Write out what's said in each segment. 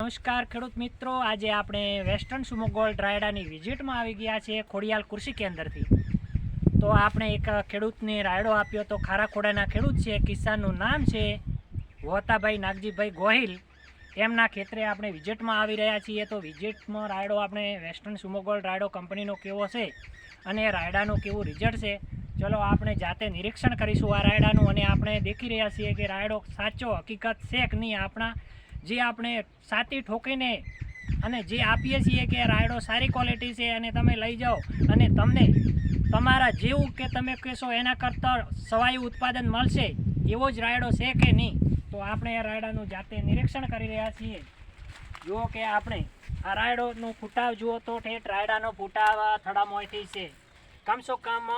નમસ્કાર ખેડૂત મિત્રો, આજે આપણે વેસ્ટર્ન સુમો ગોલ્ડ રાયડાની વિઝિટમાં આવી ગયા છે ખોડિયાલ કૃષિ કેન્દ્રથી. તો આપણે એક ખેડૂતને રાયડો આપ્યો તો ખારાખોડાના ખેડૂત છે, કિસાનનું નામ છે વોતાભાઈ નાગજીભાઈ ગોહિલ. એમના ખેતરે આપણે વિઝિટમાં આવી રહ્યા છીએ તો વિઝિટમાં રાયડો આપણે વેસ્ટર્ન સુમો ગોલ્ડ રાયડો કંપનીનો કેવો છે અને રાયડાનું કેવું રિઝલ્ટ છે. ચલો આપણે જાતે નિરીક્ષણ કરીશું આ રાયડાનું અને આપણે દેખી રહ્યા છીએ કે રાયડો સાચો, હકીકત છે કે નહીં આપણા જે આપણે સાતી ઠોકીને અને જે આપીએ છીએ કે રાયડો સારી ક્વોલિટી છે અને તમે લઈ જાઓ અને તમને તમારા જેવું કે તમે કહેશો એના કરતાં સવાયું ઉત્પાદન મળશે, એવો જ રાયડો છે કે નહીં? તો આપણે એ રાયડાનું જાતે નિરીક્ષણ કરી રહ્યા છીએ. જુઓ કે આપણે આ રાયડોનું ફૂટાવ જુઓ તો ઠેઠ રાયડાનો ફૂટાવ થડામોયથી છે. કમસો કમ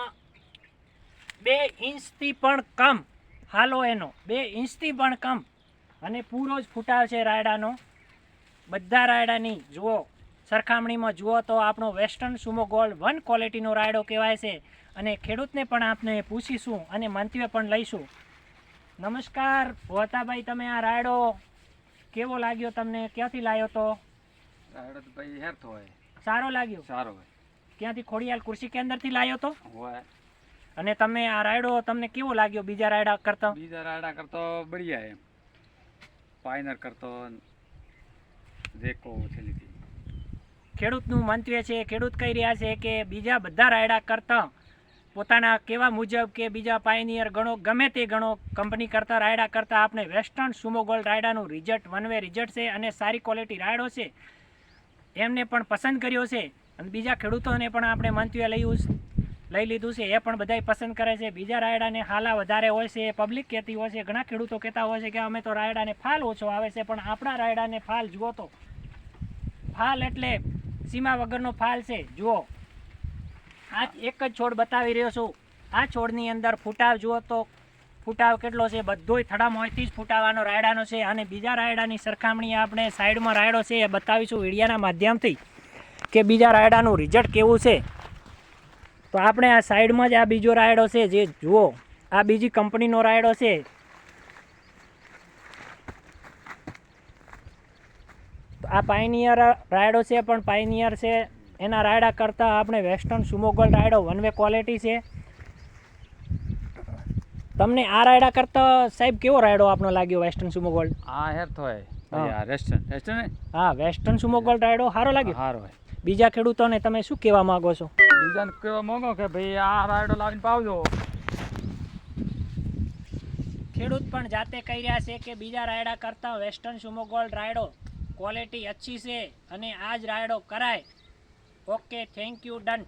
બે ઇંચથી પણ કમ. હાલો એનો, બે ઇંચથી પણ કમ. અને પૂરો જ ફૂટાવ છે રાયડાનો. બધા રાયડાની જુઓ સરખામણીમાં જુઓ તો આપણો વેસ્ટર્ન સુમો ગોલ્ડ વન ક્વોલિટીનો રાયડો કહેવાય છે. અને ખેડૂતને પણ આપણે પૂછીશું અને મંતવ્ય પણ લઈશું. નમસ્કાર ભોતાભાઈ તમે આ રાયડો કેવો લાગ્યો તમને? ક્યાંથી લાવ્યો તો? રાયડો ભાઈ હોય. સારો લાગ્યો? સારો ક્યાંથી? ખોડિયાલ કૃષિ કેન્દ્રથી લાવ્યો તો? હોય. અને તમે આ રાયડો તમને કેવો લાગ્યો બીજા રાયડા કરતા? બીજા રાયડા કરતો બઢિયા એમ. પાયનર કરતો દેકો થયેલી હતી ખેડૂતનું મંતવ્ય છે, ખેડૂત કહી રહ્યા છે કે બીજા બધા રાયડા કરતાં પોતાના કેવા મુજબ કે બીજા પાયનિયર ગણો ગમે તે ગણો કંપની કરતાં રાયડા કરતાં આપણે વેસ્ટર્ન સુમો ગોલ્ડ રાયડાનું રિઝલ્ટ વન વે રિઝલ્ટ છે અને સારી ક્વોલિટી રાયડો છે. એમને પણ પસંદ કર્યો છે અને બીજા ખેડૂતોને પણ આપણે મંતવ્ય લઈ લઈ લીધું છે, એ પણ બધાય પસંદ કરે છે. બીજા રાયડાને હાલા વધારે હોય છે પબ્લિક કહેતી હોય છે, ઘણા ખેડૂતો કહેતા હોય છે કે અમે તો રાયડાને ફાલ ઓછો આવે છે, પણ આપણા રાયડાને ફાલ જુઓ તો. ફાલ એટલે સીમા વગરનો ફાલ છે, જુઓ. આ એક જ છોડ બતાવી રહ્યો છું. આ છોડની અંદર ફૂટાવ જુઓ તો, ફૂટાવ કેટલો છે, બધોય થડામોયથી જ ફૂટાવાનો રાયડાનો છે અને બીજા રાયડાની સરખામણી આપણે સાઈડમાં રાયડો છે, એ બતાવીશું વિડીયાના માધ્યમથી કે બીજા રાયડાનું રિઝલ્ટ કેવું છે. તો આપણે આ સાઈડમાં જ આ બીજો રાયડો છે જે જુઓ આ બીજી કંપનીનો રાયડો છે. આ પાઇનિયર રાયડો છે પણ પાઇનિયર છે એના રાયડા કરતાં આપણે વેસ્ટર્ન સુમોગલ રાયડો વન વે ક્વોલિટી છે. તમને આ રાયડા કરતાં સાહેબ કેવો રાયડો આપણો લાગ્યો વેસ્ટર્ન સુમોગોલ્ડ આ હેરતો હોય. ભાઈ આ વેસ્ટર્ન વેસ્ટર્ન હા વેસ્ટર્ન સુમોગોલ્ડ રાયડો સારો લાગ્યો. સારો હોય. બીજા ખેડૂતોને તમે શું કહેવા માંગો છો? બીજાને કહેવા માંગો કે ભાઈ, આ રાયડો લાવીને પાવજો. ખેડૂત પણ જાતે કહી રહ્યા છે કે બીજા રાયડા કરતાં વેસ્ટર્ન સુમો ગોલ્ડ રાયડો ક્વોલિટી અચ્છી છે અને આ જ રાયડો કરાય. Okay thank you done